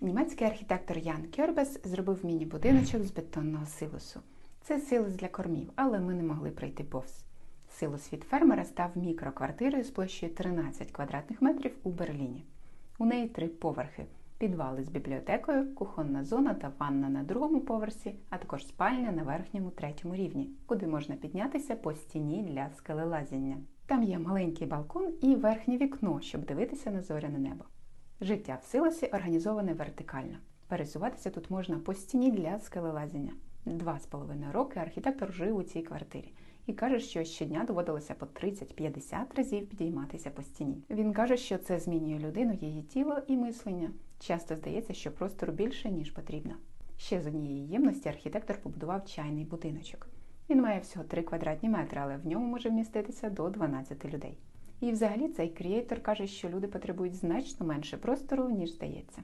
Німецький архітектор Ян Кьорбес зробив міні-будиночок з бетонного силосу. Це силос для кормів, але ми не могли пройти повз. Силос від фермера став мікроквартирою з площею 13 квадратних метрів у Берліні. У неї три поверхи: підвали з бібліотекою, кухонна зона та ванна на другому поверсі, а також спальня на верхньому третьому рівні, куди можна піднятися по стіні для скелелазіння. Там є маленький балкон і верхнє вікно, щоб дивитися на зоряне небо. Життя в силосі організоване вертикально. Пересуватися тут можна по стіні для скелелазіння. Два з половиною роки архітектор жив у цій квартирі і каже, що щодня доводилося по 30-50 разів підійматися по стіні. Він каже, що це змінює людину, її тіло і мислення. Часто здається, що простору більше, ніж потрібно. Ще з однієї ємності архітектор побудував чайний будиночок. Він має всього 3 квадратні метри, але в ньому може вміститися до 12 людей. І взагалі цей креатор каже, що люди потребують значно менше простору, ніж здається.